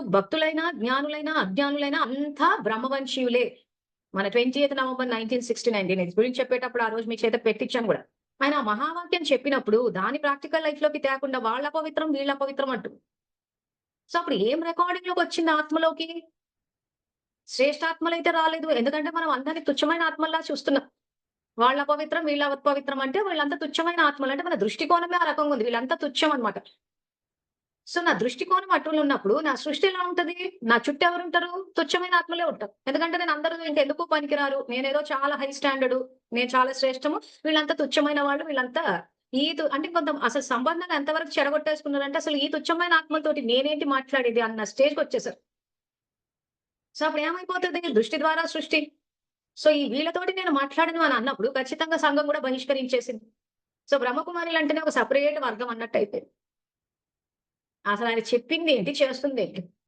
భక్తులైనా జ్ఞానులైనా అజ్ఞానులైనా అంతా బ్రహ్మవంశీయులే. మన twenty eighth November nineteen sixty nine నేను గురించి చెప్పేటప్పుడు ఆ రోజు మీ చేత పెట్టించాను కూడా. ఆయన ఆ మహావాక్యం చెప్పినప్పుడు దాని ప్రాక్టికల్ లైఫ్లోకి తేకుండా వాళ్ళ పవిత్రం వీళ్ళ పవిత్రం అంటూ. సో అప్పుడు ఏం రికార్డింగ్లోకి వచ్చింది ఆత్మలోకి? శ్రేష్టాత్మలైతే అయితే రాలేదు. ఎందుకంటే మనం అందరినీ తుచ్చమైన ఆత్మల్లా చూస్తున్నాం. వాళ్ళ పవిత్రం వీళ్ళ పవిత్రం అంటే వీళ్ళంతా తుచ్చమైన ఆత్మలు. అంటే మన దృష్టికోణమే ఆ రకంగా ఉంది. వీళ్ళంతా తుచ్చం అన్నమాట. సో నా దృష్టికోణం అటులు ఉన్నప్పుడు నా సృష్టి ఎలా ఉంటది? నా చుట్టూ ఎవరు ఉంటారు తుచ్చమైన ఆత్మలే ఉంటారు. ఎందుకంటే నేను అందరూ ఇంకెందుకు పనికిరారు? నేనేదో చాలా హై స్టాండర్డ్ నేను చాలా శ్రేష్టము. వీళ్ళంతా తుచ్చమైన వాళ్ళు వీళ్ళంతా ఈ అంటే కొంత అసలు సంబంధాలు ఎంతవరకు చెడగొట్టేసుకున్నారంటే అసలు ఈ తుచ్చమైన ఆత్మలతోటి నేనేంటి మాట్లాడేది అన్న స్టేజ్కి వచ్చేసారు. సో అప్పుడు ఏమైపోతుంది? దృష్టి ద్వారా సృష్టి. సో ఈ వీళ్ళతోటి నేను మాట్లాడను అని అన్నప్పుడు ఖచ్చితంగా సంఘం కూడా బహిష్కరించేసింది. సో బ్రహ్మకుమారులు అంటేనే ఒక సపరేట్ వర్గం అన్నట్టు అయిపోయింది. అసలు ఆయన చెప్పింది ఏంటి? చేస్తుంది ఏంటి